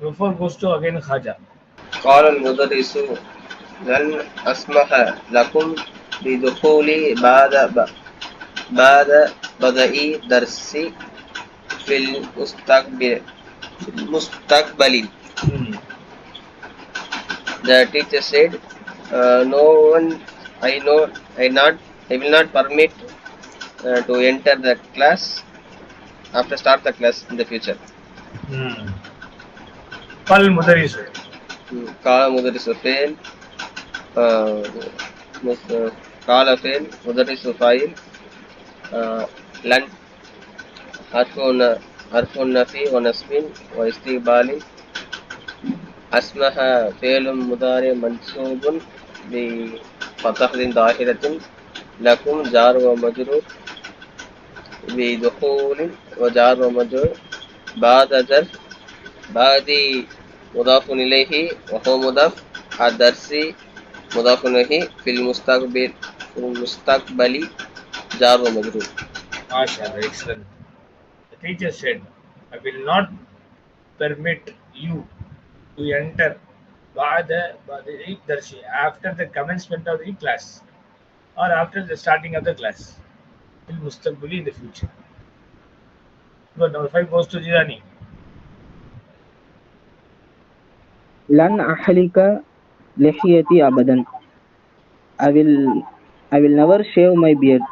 Before goes to again Khaja. قال المدرس لن أسمح لكم بدخول بعد بعد بدء درسي في المستقبل في المستقبل Hmm. The teacher said, uh, "No one, I know, I not, I will not permit uh, to enter the class after start the class in the future." Hmm. قال المدرس قال مدرس فعل آه، مس- قال فعل مدرس فاعل آه، لن حرف ن- حرف نفي ونصب واستقبال أسمح فعل مضارع منصوب بفتح ظاهرة لكم جار ومجرور بدخول وجار ومجرور بعد ظرف بعد मुदाफ़ वह मुदफ़ अदरसी मुदाफ़ fill मुस्तकबली जार व मजरूर MashaAllah, excellent. The teacher said, I will not permit you to enter Ba'da, Ba'da Darshi after the commencement of the class or after the starting of the class. Till Mustaqbuli in the future. But number 5 goes to Jirani. لن أحلق لحيتي أبدا. I will I will never shave my beard.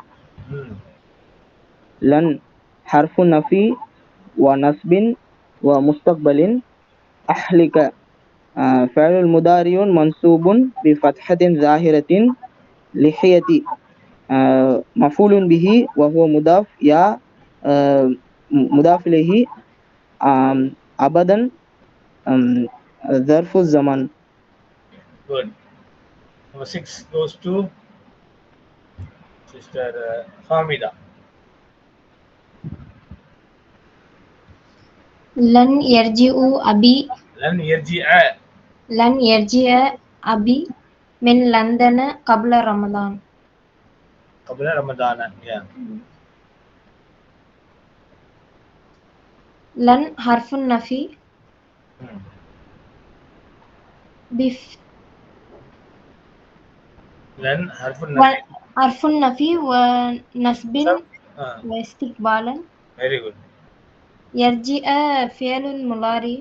لن حرف نفي ونصب ومستقبل أحلق. آه، فعل مضارع منصوب بفتحة ظاهرة لحيتي. آه، مفعول به وهو مضاف يا آه، مضاف إليه. أبدا. Zarfu Zaman. Good. Number six goes to Sister uh, Hamida. Lan yarji'u abi. Lan yarji'a. Lan yarji'a abi min London qabla Ramadan. Qabla Ramadan, yeah. Mm. Lan harfun nafi. Hmm. بف لن حرف و- النفي. حرف النفي ونسب Ah, واستقبالا very good. يرجع فعل مضارع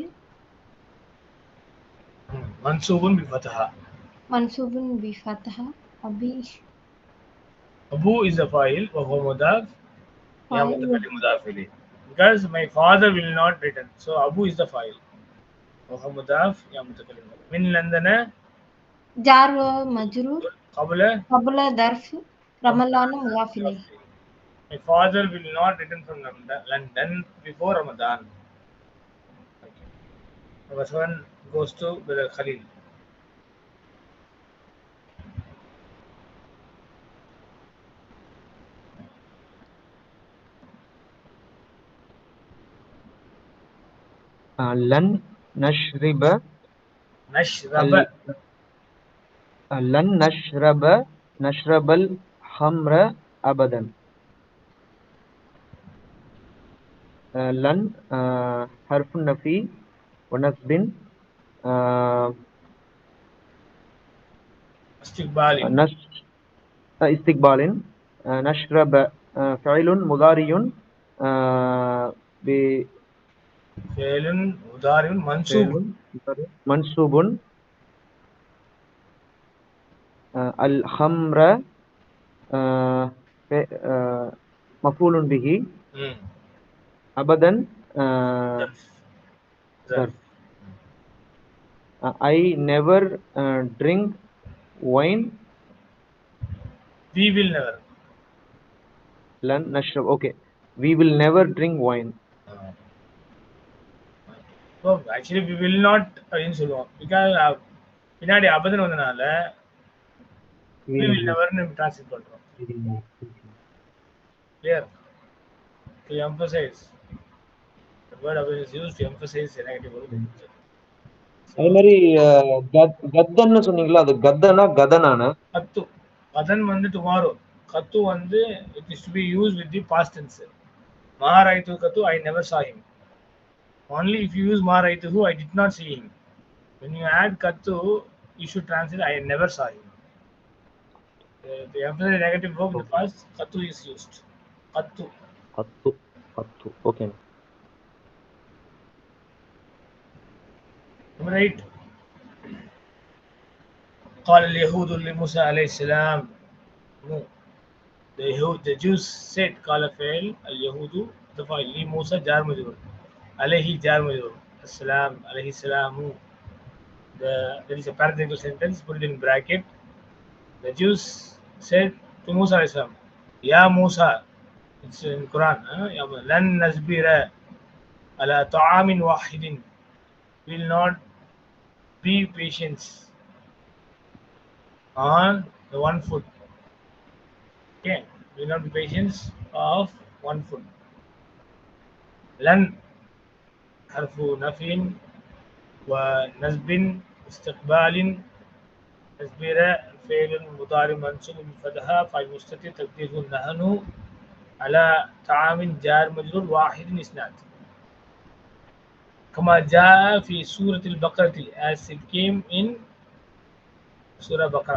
Hmm. منصوب بالفتحة. منصوب بفتحة أبي أبو is a file وهو مضاف يا فاعل. متكلم مضاف إليه. Because my father will not return. So Abu is the file. وهو مضاف يا متكلم من لندن جار ومجرور قبل قبل ظرف رمضان مضاف إليه My father will not return from London, London before Ramadan. Okay. Number seven goes to Brother Khalil. آه، لن نشرب نشرب. لن نشرب نشرب الخمر أبدا. آه، لن آه، حرف نفي ونسب آه، استقبال. استقبال. نشرب فعل مضاري ب फेलन उदारिन मंसूबुन मंसूबुन अल हमर मफूल बिही अबदन I never drink wine we will never लन नशरब okay we will never drink wine Uh, so actually we will not அப்படின்னு சொல்லுவோம். பிகாஸ் பின்னாடி அபதன் வந்தனால we will never னு translate பண்றோம். Emphasize the word abadan is used to emphasize a negative word அதே மாதிரி கத்- கத்தன்னு சொன்னீங்களா? அது கத்தனா கதனான? கத்து. கதன் வந்து டுமாரோ கத்து வந்து it is to be use with the past tense மகாராய்த்து கத்து I never saw him Only if you use Maharaituhu, I did not see him. When you add Kattu, you should translate, I never saw him. The, the negative verb okay. past. Kattu is used. Kattu. Kattu. Kattu. Okay. Number 8. قال اليهود لموسى عليه السلام no. the, the Jews said قال فعل اليهود the فعل لموسى جار مجرور alayhi jarmuhu assalam alayhi salamu the, there is a parenthetical sentence put it in bracket. The Jews said to Musa Islam Ya Musa it's in Quran lan nasbira ala ta'amin wahidin. Will not be patience on the one foot. Okay? Will not be patience of one foot. Lan حرف نفي ونسب استقبال نسبر فعل مضارع منصوب بفتحة فاعل مستتر تقديره نحن على طعام جار مجرور واحد اسناد كما جاء في سورة البقرة as it came in Sura Bhakra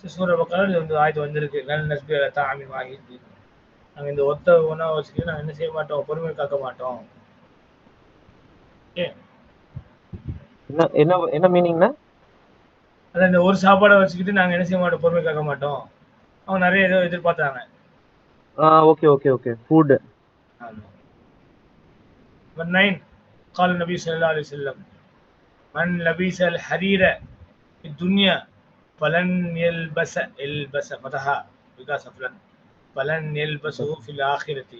so சூரா பக்ரா இது வந்து ஆயுதம் வந்திருக்கு நல் நஸ்பி தாமி வாஹித் நாங்கள் இந்த ஒத்த உணவை வச்சுக்கிட்டு நாங்கள் என்ன செய்ய மாட்டோம் பொறுமை காக்க மாட்டோம் ஓகே என்ன என்ன என்ன மீனிங்னா அதான் இந்த ஒரு சாப்பாடை வச்சுக்கிட்டு நாங்கள் என்ன செய்ய மாட்டோம் பொறுமை காக்க மாட்டோம் அவங்க நிறைய ஏதோ எதிர்பார்த்தாங்க ஆ okay okay okay food نمبر 9 قال النبي صلى الله عليه وسلم من لبس الحرير في الدنيا فلن يلبس البس فتحها because of لن فلن يلبسه في الآخرة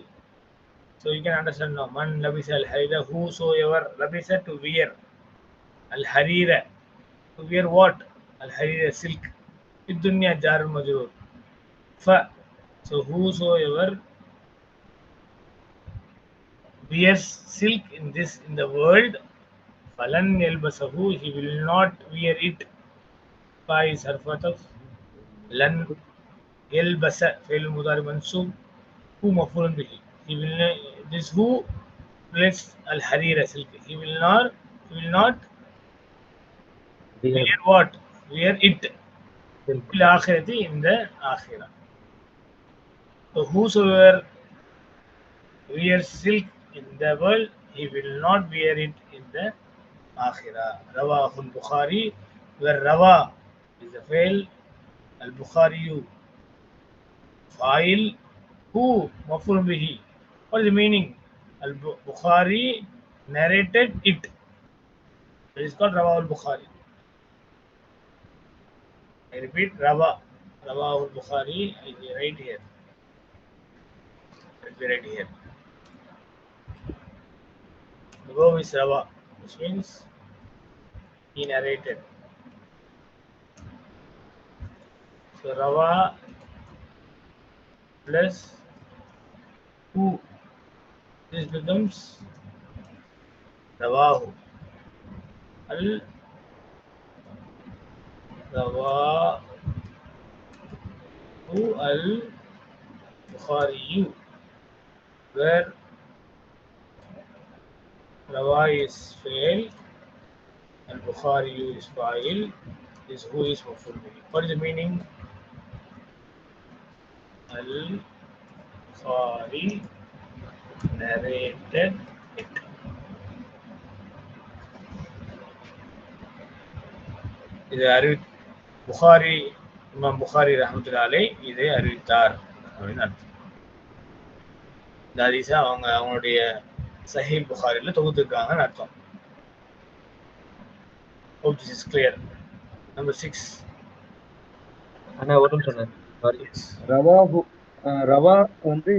So you can understand now. Man labis al harira, whosoever labisa to wear al harira. To wear what? Al harira silk. Id dunya jar majur. Fa. So whosoever wears silk in this in the world, falan yalbasahu, he will not wear it. Fa is harfat of lan yalbasa, fail mudari mansub, who mafulun bihi. He will this who relates al harira silk. He will not he will not wear what? Wear it. Fil akhirati in the akhirah. So whosoever wears silk in the world, he will not wear it in the akhirah. Rawahul Bukhari, where Rawa is a fail, Al Bukhari, file, who, maful bihi. What is the meaning? Al Bukhari narrated it. It is called Rawahul Bukhari. I repeat, Rawa, Rawahul Bukhari, I write here. Let me write here. The verb is Rava, which means he narrated. So Rava plus who this becomes Ravahu. Al Ravahu al Bukhari where Rawa is fail and Bukhari is fa'il is who is maful bihi. What is the meaning? Al Bukhari narrated. it. இது அறிவி புகாரி இமாம் புகாரி ரஹமத்துல்லா இதை அறிவித்தார் அப்படின்னு அர்த்தம். இந்த ஹதீஸை அவங்க அவங்களுடைய சஹீல் புகாரில தொகுத்துருக்காங்கன்னு அர்த்தம். Hope this is clear. Number 6 அண்ணா ஒரு நிமிஷம். ரவா ரவா வந்து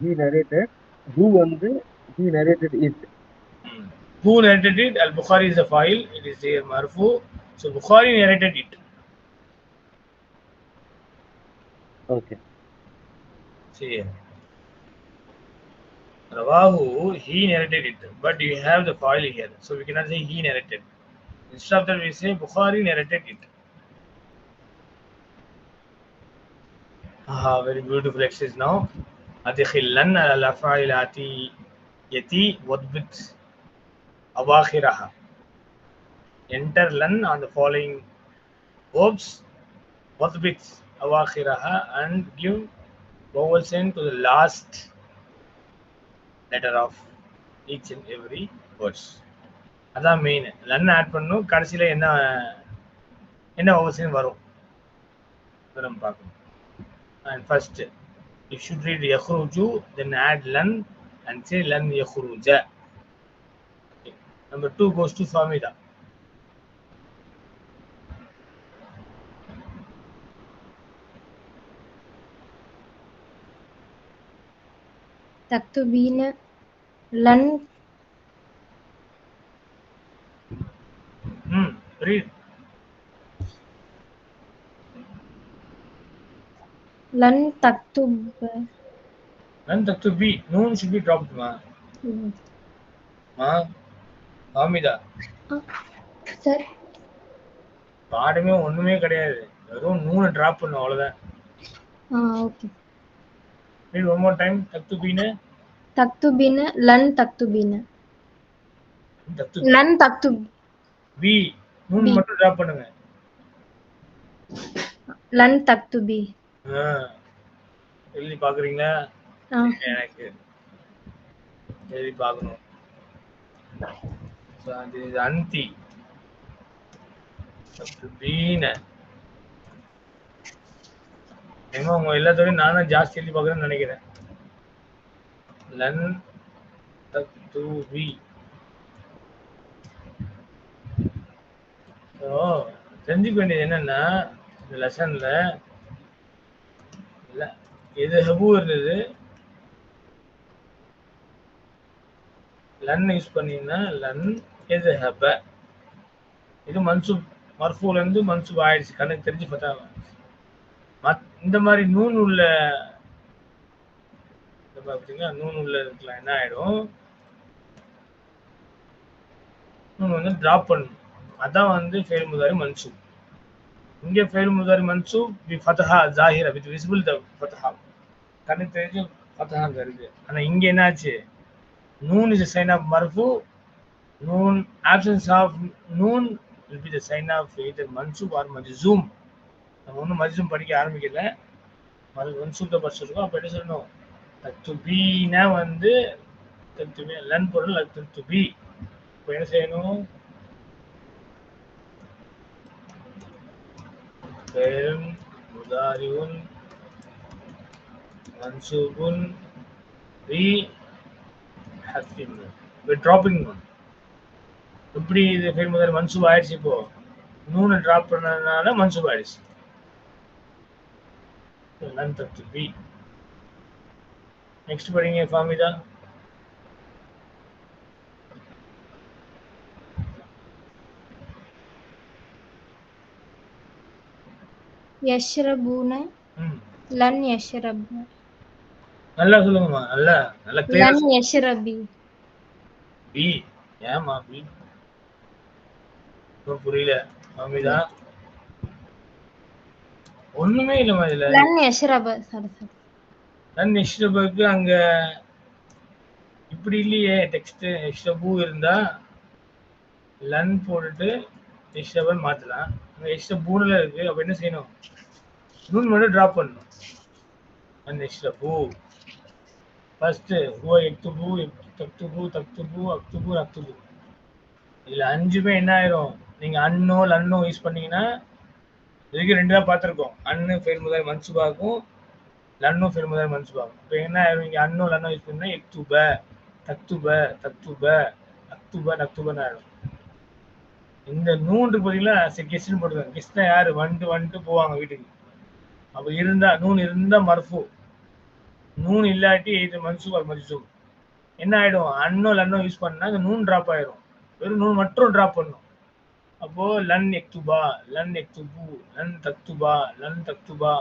ஹி நரேட்டட் ஹூ வந்து he narrated it Hmm. who narrated it al bukhari is the file it is there marfu so bukhari narrated it okay see here Rawahu, he narrated it, but you have the file here, so we cannot say he narrated. Instead of that, we say Bukhari narrated it. Ah, very beautiful exercise now. أدخلن على الأفعال الآتية وضبط awakhiraha. Enter lan on the following verbs, muthbits awakhiraha and give vowel sound to the last letter of each and every words. அதான் main லன் add பண்ணும் கடைசியில என்ன என்ன அவசியம் வரும் அதை நம்ம பார்க்கணும் and You should read yakhruju, then add lan and say lan yakhruja. Number two goes to Swamida. تكتبين Hmm. read لن تكتب லன் தக்து B noon should be dropped மா மா ஃபார்மிதா சார் பாடமே ஒண்ணுமே கிடையாது வெறும் நூனை டிராப் பண்ணும் அவ்வளவுதான் ஆ okay read one more time தக்து bean تكتبين لن تكتبين தக்து لن تكتب B noon B. மட்டும் டிராப் பண்ணுங்க لن تكتبي ஆ. எழுதி பாக்குறீங்களா? எனக்கு எழுதி இது அந்தி. ஏமா உங்க எல்லாத்தோடையும் நான் தான் ஜாஸ்தி எழுதி பார்க்குறேன்னு நினைக்கிறேன். லன் வி ஸோ தெரிஞ்சுக்க வேண்டியது என்னன்னா இந்த லெசன்ல இல்ல. எது ஹபு இருந்தது. லன் யூஸ் பண்ணீங்கன்னா லன் எது ஹப. இது மன்சூப் மர்ஃபூல இருந்து மன்சூப் ஆயிடுச்சு. கணக்கு தெரிஞ்சு பார்த்தா மத் இந்த மாதிரி நூன் உள்ள இந்த பார்த்தீங்கன்னா நூன் உள்ள இருக்கலாம். என்ன ஆயிடும்? நூன் வந்து டிராப் பண்ணும். அதான் வந்து ஃபெயில் முதலாளி மன்சூப் இங்கே ஃபெயில் முதாரி மன்சூப் வி ஃபதஹா ஜாஹிரா வித் விசிபிள் த ஃபதஹா. கண்ணு தெரிஞ்சு ஃபதஹா இருக்கு ஆனால் இங்கே என்னாச்சு? நூன் இஸ் சைன் ஆஃப் மர்ஃபு நூன் options of noon will be the sign of of மன்சூப் ஆர் or நம்ம ஒன்றும் மஜ்ஜூம் படிக்க ஆரம்பிக்கல. மது மன்சூப் தான் படிச்சிருக்கோம் அப்போ என்ன சொல்லணும்? தத்து பீனா வந்து தத்து பி லன் பொருள் தத்து பி இப்போ என்ன செய்யணும்? فعل مضارع منصوب بحذف النون بدروبing نون எப்படி இது ஃபெயில் முதல் மன்சூப் ஆயிடுச்சு இப்போ நூனை டிராப் பண்ணதுனால மன்சூப் ஆயிடுச்சு லன் தத்து பி நெக்ஸ்ட் படிங்க ஃபாமிதா யஷ்ரபூன லன் யஷ்ரப். நல்லா சொல்லுங்கம்மா. நல்லா நல்லா இப்போ புரியல. அமிதா? ஒண்ணுமே இல்லமா இதுல. லன் லன் யஷ்ரபுக்கு அங்க இப்படி இல்லையே டெக்ஸ்ட் யஷ்ரபு இருந்தா லன் போட்டுட்டு யஷ்ரபன் மாத்தலாம். எக்ஸ்ட்ரா பூனில் இருக்குது அப்போ என்ன செய்யணும்? நூன் மட்டும் ட்ராப் பண்ணணும். நன் இஷ்டபு பூ. ஹுவ பூ தக்துபு பூ அக்துபு அக்துபு இதில் அஞ்சுமே என்ன ஆயிரும்? நீங்க அன்னோ லன்னோ யூஸ் பண்ணீங்கன்னா இதுக்கு ரெண்டு தான் பார்த்துருக்கோம். அன்னு ஃபெயில் முதல் மன்சுபாக்கும் லன்னோ ஃபெயில் முதல் மன்சுபாக்கும் இப்போ என்ன ஆயிரும்? நீங்கள் அன்னோ லன்னோ யூஸ் பண்ணா எக்துப தக்துப தக்துப அக்துப நக்துபன்னு ஆயிடும் இந்த நூன்று பார்த்தீங்களா கெஸ்ட்னு போட்டுருக்காங்க. கெஸ்ட்னா யாரு? வந்துட்டு வந்துட்டு போவாங்க வீட்டுக்கு. அப்போ இருந்தா நூன் இருந்தா மர்ஃபு நூன் இல்லாட்டி இது மன்சூப் அது மன்சூப் என்ன ஆயிடும்? அன்னோ லன்னோ யூஸ் பண்ணா அந்த நூன் ட்ராப் ஆயிடும் வெறும் நூன் மட்டும் ட்ராப் பண்ணும். அப்போ லன் எக்துபா லன் எக்துபு லன் தக்துபா லன் தக்துபா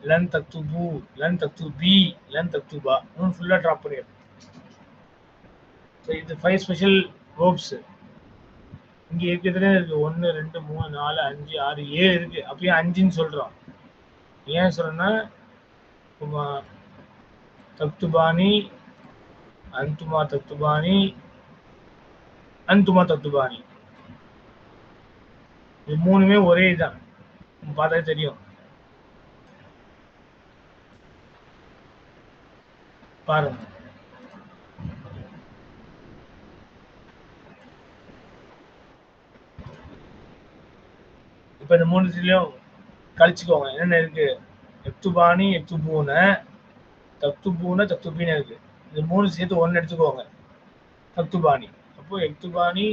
லன் தக்துபு லன் தக்துபி லன் தக்துபா நூன் ஃபுல்லா ட்ராப் பண்ணிடும் இது ஃபைவ் ஸ்பெஷல் வேர்ப்ஸ் இங்க இருக்கிறதுல இருக்கு. ஒன்னு ரெண்டு மூணு நாலு அஞ்சு ஆறு ஏழு இருக்கு. அப்படியே அஞ்சுன்னு சொல்றோம். ஏன் சொல்றேன்னா உமா தக்துபானி அந்துமா தக்துபானி அந்துமா தத்துபாணி. இது மூணுமே ஒரே இதுதான் பார்த்தா தெரியும். பாருங்க. இப்ப இந்த மூணு மூணுத்துலயும் கழிச்சுக்கோங்க. என்னென்ன இருக்கு? தத்து பூனை தத்துபூன தத்துபீன இருக்கு. இந்த மூணு சேர்த்து ஒன்னு எடுத்துக்கோங்க. தத்துபானி அப்போ எக்துபானி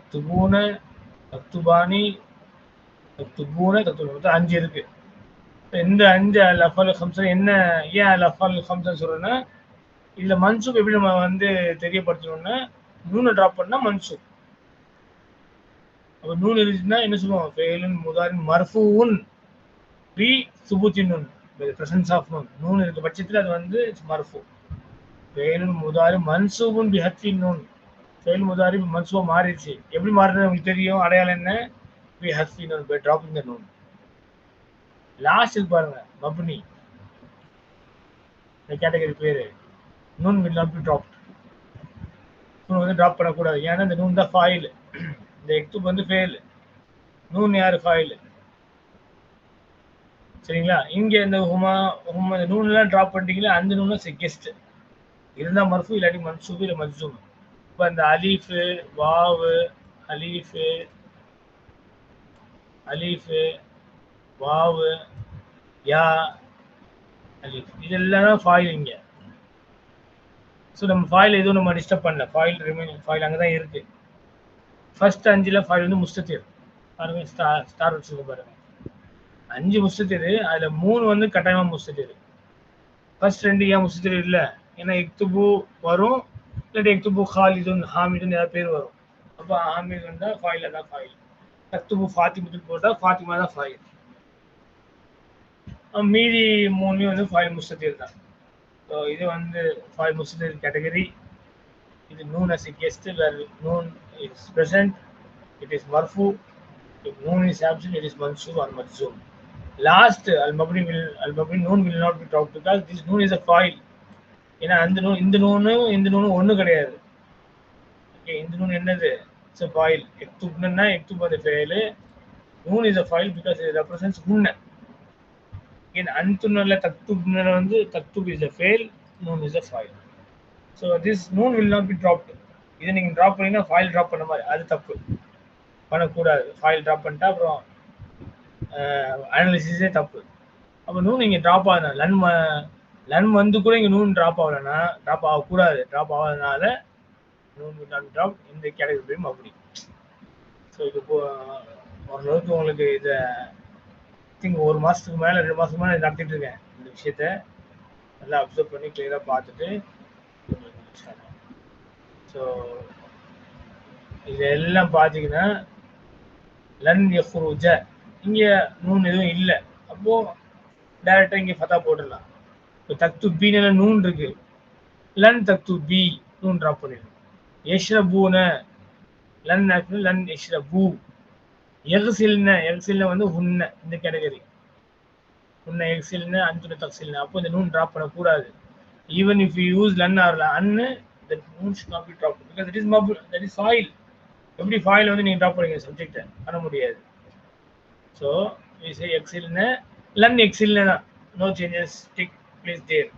எக்துபூன தத்துபானி பூனை தத்து மொத்தம் அஞ்சு இருக்கு. இந்த அஞ்சு லஃபல் ஹம்சன் என்ன ஏன் லஃபல் ஹம்சன் சொல்றேன்னா இதுல மன்சூப் எப்படி நம்ம வந்து தெரியப்படுத்தணும்னா மூணு ட்ராப் பண்ணா மன்சூப். அப்போ நூல் இருந்துச்சுன்னா என்ன சொல்லுவோம் ஃபெயிலுன் முதாரின் மர்ஃபூன் பி. சுபுத்தின் நூன் பிரசன்ஸ் ஆஃப் நூன் நூன் இருக்க பட்சத்தில் அது வந்து மர்ஃபூ. ஃபெயிலுன் முதாரி மன்சூபுன் பி ஹத்தின் நூன் ஃபெயில் முதாரி மன்சூபா மாறிடுச்சு. எப்படி மாறுறது உங்களுக்கு தெரியும்? அடையாளம் என்ன? பி ஹத்தி நூன் பை ட்ராப்பிங் த நூன் லாஸ்ட் பாருங்க மப்னி. இந்த கேட்டகரி பேர். நூன் வில் நாட் பி ட்ராப் நூன் வந்து ட்ராப் பண்ணக்கூடாது. ஏன்னா இந்த நூன் தான் ஃபாயில் இந்த எக்துப் வந்து ஃபெயில் நூன் யாரு ஃபாயில் சரிங்களா? இங்க இந்த ஹுமா ஹுமா இந்த நூன்லாம் ட்ராப் பண்ணிட்டீங்களா அந்த நூனும் செகெஸ்ட் இருந்தா மர்ஃபு இல்லாட்டி மன்சூப் இல்லை மன்சூம் இப்போ இந்த அலீஃபு வாவு அலீஃபு அலீஃபு வாவு யா அலீஃப். இதெல்லாம் தான் ஃபாயில் இங்க. ஸோ நம்ம ஃபாயில் எதுவும் நம்ம டிஸ்டர்ப் பண்ணல. ஃபாயில் ரிமைனிங் ஃபாயில் அங்கே தான் இருக்கு. ஃபர்ஸ்ட் அஞ்சில் ஃபைவ் வந்து முஸ்தத்தீர் பாருங்க ஸ்டார் ஸ்டார் வச்சுக்க பாருங்க. அஞ்சு முஸ்தத்தீர் அதுல மூணு வந்து கட்டாயமா முஸ்தத்தீர் ஃபர்ஸ்ட் ரெண்டு ஏன் முஸ்தத்தீர் இல்லை? ஏன்னா எக்துபு வரும் இல்லாட்டி எக்துபு ஹாலிதுன் ஹாமிதுன்னு ஏதாவது பேர் வரும். அப்போ ஹாமிது வந்தால் ஃபாயில் தான் ஃபாயில் தக்துபு ஃபாத்திமத்துன்னு போட்டால் ஃபாத்திமா தான் ஃபாயில் மீதி மூணுமே வந்து ஃபாயில் முஸ்தத்தீர் தான். ஸோ இது வந்து ஃபாயில் முஸ்தத்தீர் கேட்டகரி இது known as a guest where noon is present, it is marfu. If noon is absent, it is mansub or majzum. Last, al-mabni will al-mabni noon will not be talked because this noon is a file. ஏன்னா அந்த noon இந்த நூனும் இந்த நூனும் ஒண்ணு கிடையாது okay இந்த நூன் என்னது it's a file எக்துப்னா எக்துப் அந்த ஃபைல் noon is a file because it represents உன்ன again அன்துனல தக்துப்னல வந்து தக்துப் is a fail நூன் is a file so this noon will not be dropped இதை நீங்கள் ட்ராப் பண்ணீங்கன்னா ஃபைல் ட்ராப் பண்ண மாதிரி. அது தப்பு. பண்ணக்கூடாது. ஃபைல் ட்ராப் பண்ணிட்டா அப்புறம் அனாலிசிஸே தப்பு. அப்போ நூன் நீங்கள் ட்ராப் ஆகல லன் லன் வந்து கூட இங்கே நூன் ட்ராப் ஆகலைன்னா ட்ராப் ஆகக்கூடாது. ட்ராப் ஆகாதனால நூன் வில் நாட் ட்ராப் இந்த கேட்டகரியும் அப்படி ஸோ இது இப்போ ஓரளவுக்கு உங்களுக்கு இதை திங்க் ஒரு மாதத்துக்கு மேலே ரெண்டு மாதத்துக்கு மேலே நடத்திட்டு இருக்கேன். இந்த விஷயத்த நல்லா அப்சர்வ் பண்ணி கிளியராக பார்த்துட்டு ஸோ இதெல்லாம் பார்த்தீங்கன்னா லன் எஃப்ரூஜ இங்கே நூன் எதுவும் இல்லை. அப்போ டேரெக்டாக இங்கே ஃபத்தா போட்டுடலாம். இப்போ தக்து பீன நூன் இருக்கு. லன் தக்து பி நூன் ட்ராப் பண்ணிடணும். எஷ்ரபூன லன் ஆக்சுவலி லன் எஷ்ரபூ எகசில்ன எகசில்ன வந்து உன்ன இந்த கேட்டகரி உன்ன எகசில்ன அஞ்சுன தக்சில்ன அப்போ இந்த நூன் ட்ராப் பண்ணக்கூடாது. Even if we use lan or an the moon should not be dropped because it is mabul that is soil எப்படி ஃபாயில் வந்து நீங்கள் ட்ராப் பண்ணுங்க சப்ஜெக்டை பண்ண முடியாது ஸோ விசை எக்ஸில்னு லன் எக்ஸில்னு தான் no changes take place there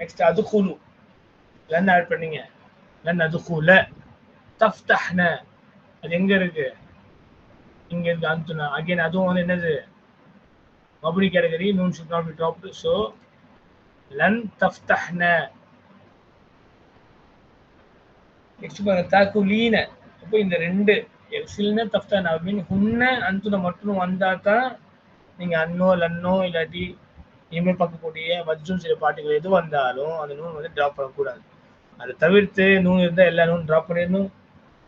next அது குலு லன் ஆட் பண்ணீங்க லன் அது குல தஃப்தஹ்ன அது எங்கே இருக்கு இங்கே இருக்கு அந்துனா அகைன் அதுவும் வந்து என்னது மபுரி category noon should not be dropped so லன் தஃப்தஹ்ன நெக்ஸ்ட் பாருங்க தாக்குலீன. அப்போ இந்த ரெண்டு எக்ஸில்ன தஃப்தஹ்ன அப்படின்னு ஹுன்ன அந்துன மட்டும் வந்தா தான் நீங்க அன்னோ லன்னோ இல்லாட்டி இனிமேல் பார்க்கக்கூடிய மஜ்ஜூம் சில பாட்டுகள் எது வந்தாலும் அந்த நூன் வந்து ட்ராப் பண்ணக்கூடாது. அதை தவிர்த்து நூன் இருந்தால் எல்லா நூலும் ட்ராப் பண்ணிடணும்.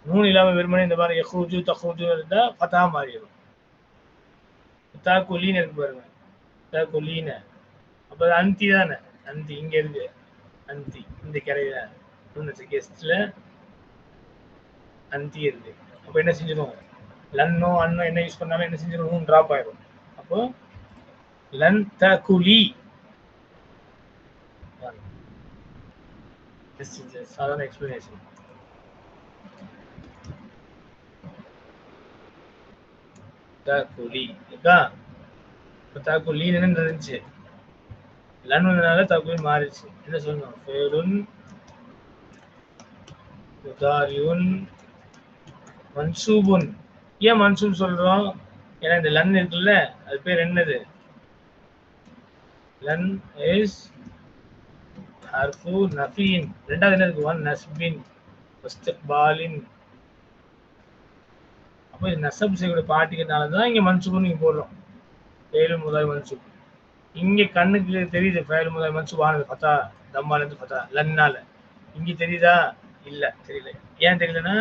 நூன் இல்லாமல் வெறுமனே இந்த மாதிரி எஹூஜு தஹூஜு இருந்தால் பத்தா மாறிடும். தாக்குலீன இருக்கு பாருங்க. தாக்குலீன. அப்போ அந்தி தானே? அந்தி இங்க இருக்கு அந்தி இந்த கரையில கெஸ்ட்ல அந்தி இருக்கு அப்ப என்ன செஞ்சிடும் லன்னோ அன்னோ என்ன யூஸ் பண்ணாலும் என்ன செஞ்சிடும் டிராப் ஆயிரும். அப்போ லன் த குலி. சாதாரண எக்ஸ்பிளனேஷன் தாக்குலி இருக்கா என்ன இருந்துச்சு லன் வந்ததுனால தாக்குலி மாறிடுச்சு. என்ன சொல்லணும்? ஃபேலுன் முதாரியுன் மன்சூபுன் ஏன் மன்சூப் சொல்றோம்? ஏன்னா இந்த லன் இருக்குல்ல அது பேர் என்னது? லன் இஸ் ஹர்ஃபு நஃபீன் ரெண்டாவது என்ன இருக்கு? ஒன் நஸ்பின் பாலின் அப்போ நசப் செய்யக்கூடிய பாட்டிக்கிறதுனால தான் இங்க மன்சூப்னு இங்கே போடுறோம். ஃபேலு முதல் மன்சூப் இங்க கண்ணுக்கு தெரியுது ஃபேலு முதல் மன்சூப் வானது பார்த்தா தம்மாலேருந்து இருந்து லன்னால. இங்க தெரியுதா? இல்ல தெரியல. ஏன் தெரியலன்னா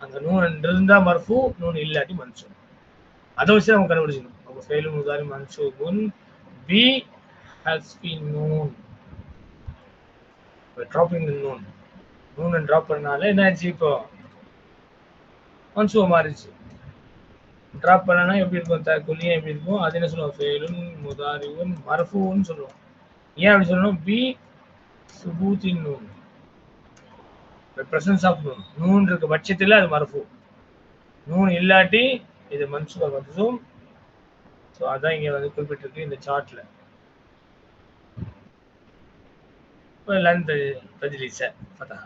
அந்த நூன் இருந்தா மர்ஃபூ நூன் இல்லாட்டி மன்சூப் அதை வச்சு நம்ம கண்டுபிடிச்சிக்கணும். அப்போ ஃபேலு முதாரி மன்சூபுன் பி ஹஸ்பி நூன் ட்ராப்பிங் நூன் நூன் ட்ராப் பண்ணனால என்ன ஆச்சு இப்போ? மன்சூப மாறிச்சு ட்ராப் பண்ணனா எப்படி இருக்கும்? தகுலியும் எப்படி இருக்கும்? அது என்ன சொல்லுவோம் ஃபெயிலும் முதாரிவுன் மர்ஃபுன்னு சொல்லுவோம் ஏன் அப்படி சொல்லணும்? பி சுபூத்தின் நூன் பிரசன்ஸ் ஆஃப் நூன் நூன் இருக்க பட்சத்தில் அது மர்ஃபு. நூன் இல்லாட்டி இது மன்சூப மன்சூம் ஸோ அதான் இங்கே வந்து குறிப்பிட்டிருக்கு இந்த சார்ட்ல லன் தஜ்லிச ஃபதஹா